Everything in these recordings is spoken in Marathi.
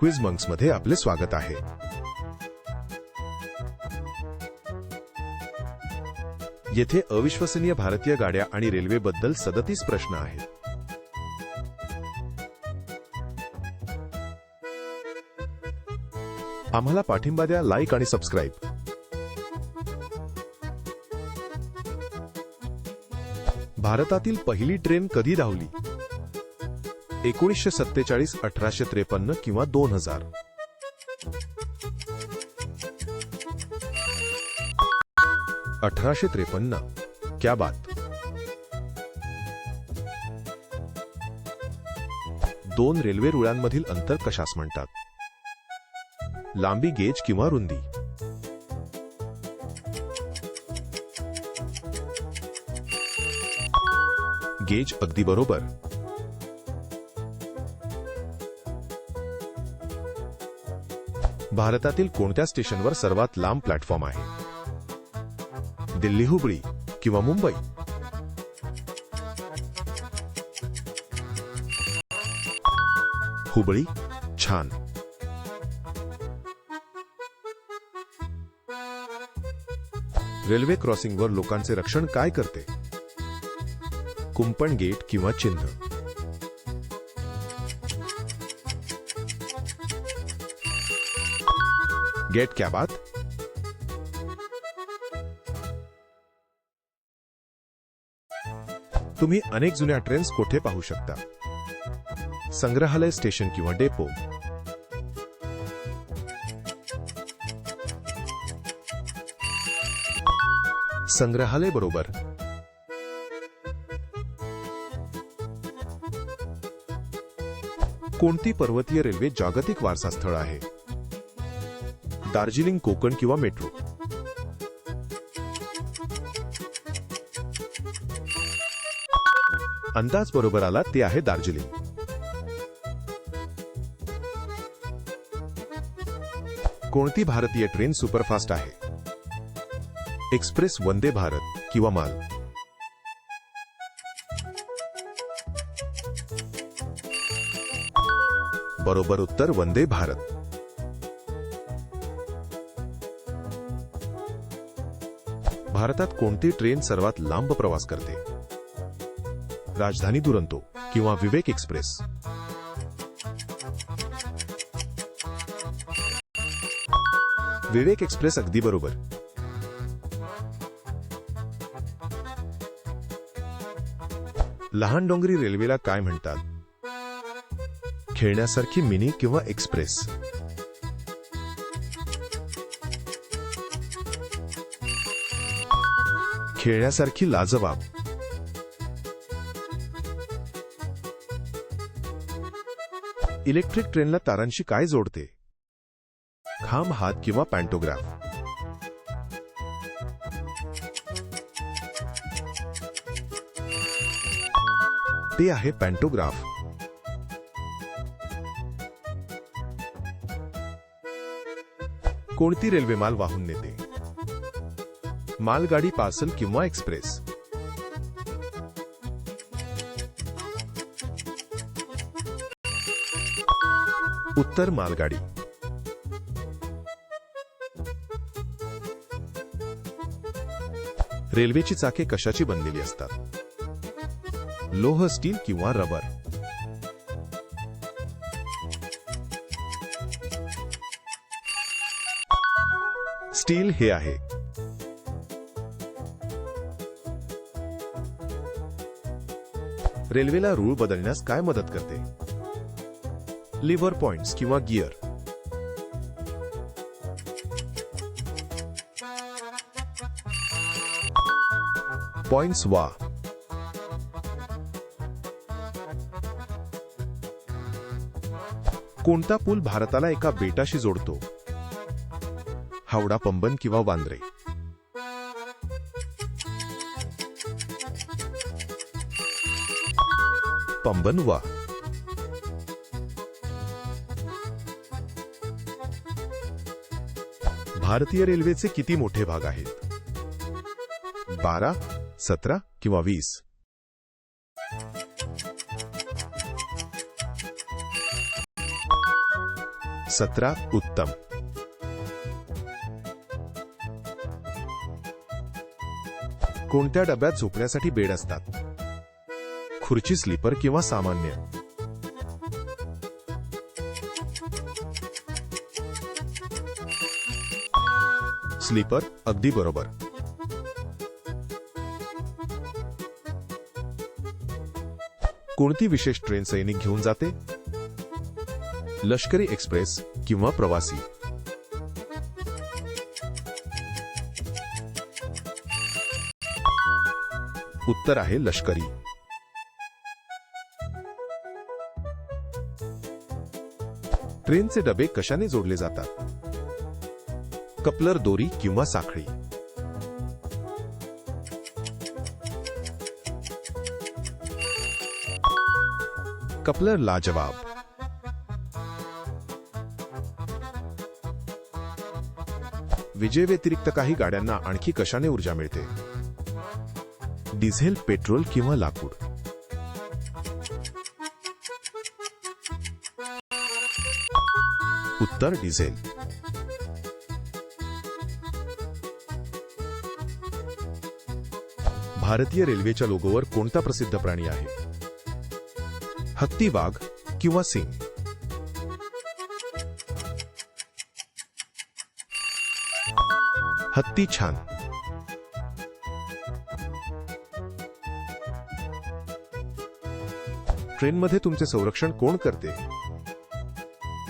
क्विजमध्ये आपले स्वागत आहे. येथे अविश्वसनीय भारतीय गाड्या आणि रेल्वेबद्दल सदतीस प्रश्न आहेत. आम्हाला पाठिंबा द्या लाईक आणि सबस्क्राईब. भारतातील पहिली ट्रेन कधी धावली? एकोणीसशे सत्तेचाळीस अठराशे त्रेपन्न किंवा दोन हजार. अठराशे त्रेपन्न. क्या बात. दोन रेल्वे रुळांमधील अंतर कशास म्हणतात? लांबी गेज किंवा रुंदी? गेज अगदी बरोबर. भारतातील कोणत्या स्टेशनवर सर्वात लांब प्लॅटफॉर्म आहे? दिल्ली हुबळी किंवा मुंबई? हुबळी छान. रेल्वे क्रॉसिंगवर लोकांचे रक्षण काय करते? कुंपण गेट किंवा चिन्ह? गेट क्या बात? तुम्ही अनेक जुन्या ट्रेन्स कोठे पाहू शकता? संग्रहालय स्टेशन किंवा डेपो? संग्रहालय बरोबर. कोणती पर्वतीय रेल्वे जागतिक वारसा स्थळ आहे? दार्जिलिंग कोकण किंवा मेट्रो. अंदाज बरोबर आला ते आहे दार्जिलिंग. कोणती भारतीय ट्रेन सुपरफास्ट आहे? एक्सप्रेस वंदे भारत किंवा माल? बरोबर उत्तर वंदे भारत. भारतात कोणती ट्रेन सर्वात लांब प्रवास करते? राजधानी दुरंतो किंवा विवेक एक्सप्रेस? विवेक एक्सप्रेस अगदी बरोबर. लहान डोंगरी रेल्वेला काय म्हणतात? खेळण्यासारखी मिनी किंवा एक्सप्रेस? खेळण्यासारखी लाजवाब इलेक्ट्रिक ट्रेनला तारांशी काय जोडते? खांब हात किंवा पॅन्टोग्राफ? ते आहे पॅन्टोग्राफ. कोणती रेल्वे माल वाहून नेते? मालगाडी पार्सल किंवा एक्सप्रेस. उत्तर मालगाडी. रेल्वेची चाके कशाची बनलेली असतात? लोह स्टील किंवा रबर? स्टील हे आहे. रेल्वेला रूळ बदलण्यास काय मदत करते? लिव्हर पॉइंट्स किंवा गिअर? पॉइंट्स वा. कोणता पूल भारताला एका बेटाशी जोडतो? हावडा पंबन किंवा वांद्रे? पंबन भारतीय रेल्वेचे किती मोठे भाग आहेत? बारा सतरा किंवा वीस? सतरा उत्तम. कोणत्या डब्यात झोपण्यासाठी बेड असतात? खुर्ची स्लीपर किंवा सामान्य. स्लीपर अगदी बरोबर. कोणती विशेष ट्रेन सैनिक घेऊन जाते? लष्करी एक्सप्रेस किंवा प्रवासी? उत्तर आहे लष्करी. ट्रेनचे डबे कशाने जोडले जातात? कपलर दोरी किंवा साखळी? कपलर लाजवाब. विजेव्यतिरिक्त काही गाड्यांना आणखी कशाने ऊर्जा मिळते? डिझेल पेट्रोल किंवा लाकूड? उत्तर डिझेल. भारतीय रेल्वेच्या लोगोवर कोणता प्रसिद्ध प्राणी आहे? हत्ती वाघ किंवा सिंग? हत्ती छान. ट्रेनमध्ये तुमचे संरक्षण कोण करते?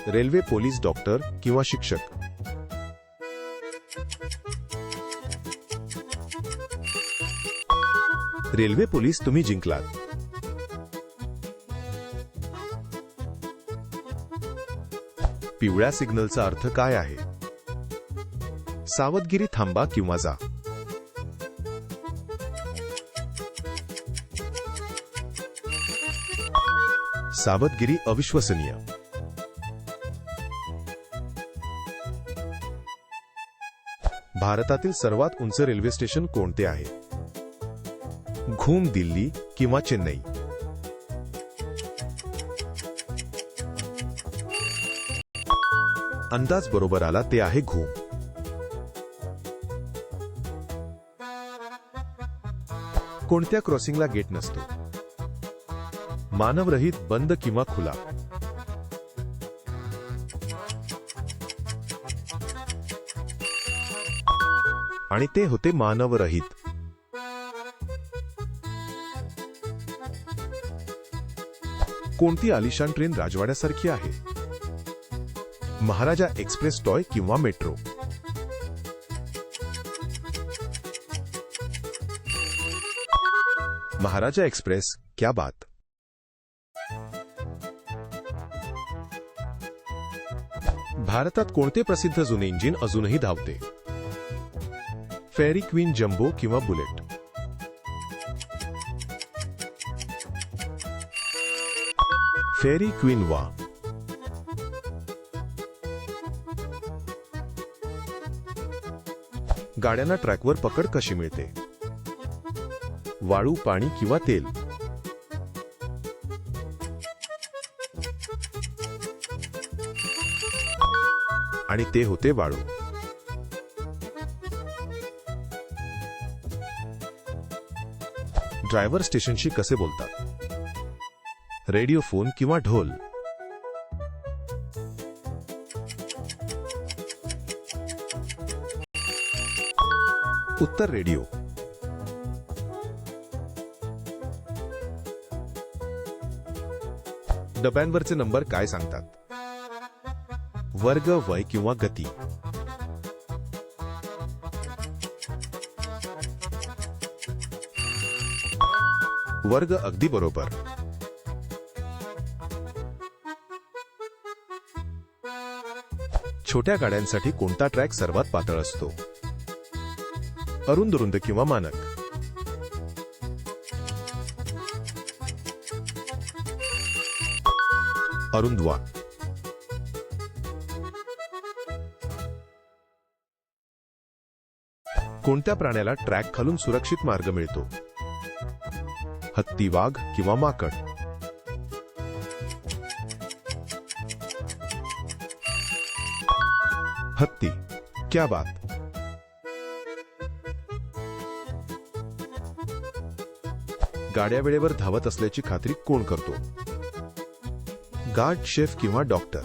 रेल्वे पोलीस डॉक्टर किंवा शिक्षक. रेल्वे पोलीस तुम्ही जिंकलात. पिवळ्या सिग्नलचा अर्थ काय आहे? सावधगिरी थांबा किंवा जा. सावधगिरी अविश्वसनीय. भारतातील सर्वात उंच रेल्वे स्टेशन कोणते आहे? घूम दिल्ली किंवा चेन्नई? अंदाज बरोबर आला ते आहे घूम. कोणत्या क्रॉसिंगला गेट नसतो? मानवरहित बंद किंवा खुला? आणि ते होते मानवरहित. कोणती आलिशान ट्रेन राजवाड्यासारखी आहे? महाराजा एक्सप्रेस टॉय किंवा मेट्रो? महाराजा एक्सप्रेस क्या बात. भारतात कोणते प्रसिद्ध जुने इंजिन अजूनही धावते? फेरी क्वीन जम्बो किंवा बुलेट. फेरी क्वीन वा. गाड्यांना ट्रॅकवर पकड कशी मिळते? वाळू पाणी किंवा तेल? आणि ते होते वाळू. ड्रायव्हर स्टेशनशी कसे बोलतात? रेडिओ फोन किंवा ढोल? उत्तर रेडिओ. डब्यांवरचे नंबर काय सांगतात? वर्ग वय किंवा गती? वर्ग अगदी बरोबर. छोट्या गाड्यांसाठी कोणता ट्रॅक सर्वात पातळ असतो? अरुंद रुंद किंवा मानक? अरुंदवा. कोणत्या प्राण्याला ट्रॅक खालून सुरक्षित मार्ग मिळतो? हत्ती वाघ किंवा माकड. हत्ती क्या बात. गाड्या वेळेवर धावत असल्याची खात्री कोण करतो? गार्ड शेफ किंवा डॉक्टर?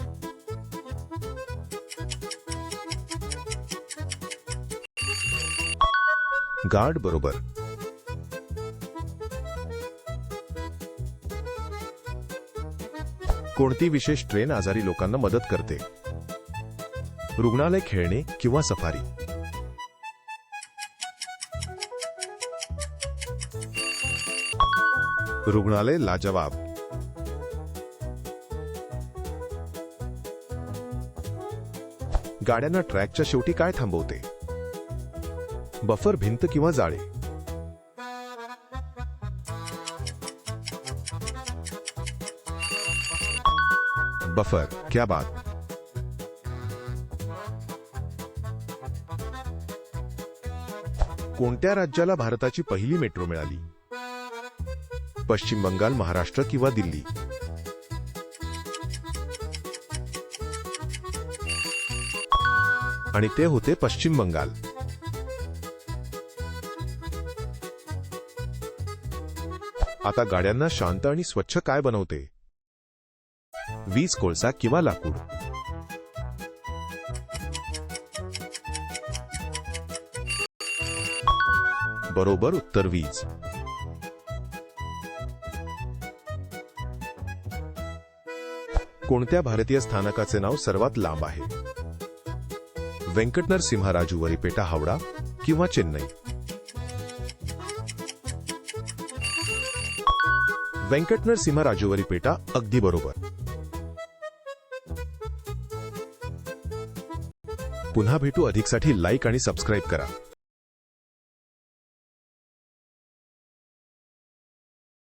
गार्ड बरोबर. कोणती विशेष ट्रेन आजारी लोकांना मदत करते? रुग्णालय खेळणे किंवा सफारी? रुग्णालय लाजवाब. गाड्यांना ट्रॅकच्या शेवटी काय थांबवते? बफर भिंत किंवा जाळे? बफर क्या बात? कोणत्या राज्याला भारताची पहिली मेट्रो मिळाली? पश्चिम बंगाल महाराष्ट्र किंवा दिल्ली? आणि ते होते पश्चिम बंगाल. आता गाड्यांना शांत आणि स्वच्छ काय बनवते? वीज कोळसा किंवा लाकूड. बरोबर उत्तर वीज कोणत्या भारतीय स्थानकाचे नाव सर्वात लांब आहे? व्यंकटनर नरसिंहराजू वरीपेटा हावडा किंवा चेन्नई? व्यंकटनर नरसिंहराजू वरीपेटा अगदी बरोबर. पुन्हा भेटू अधिकसाठी लाईक आणि सबस्क्राईब करा.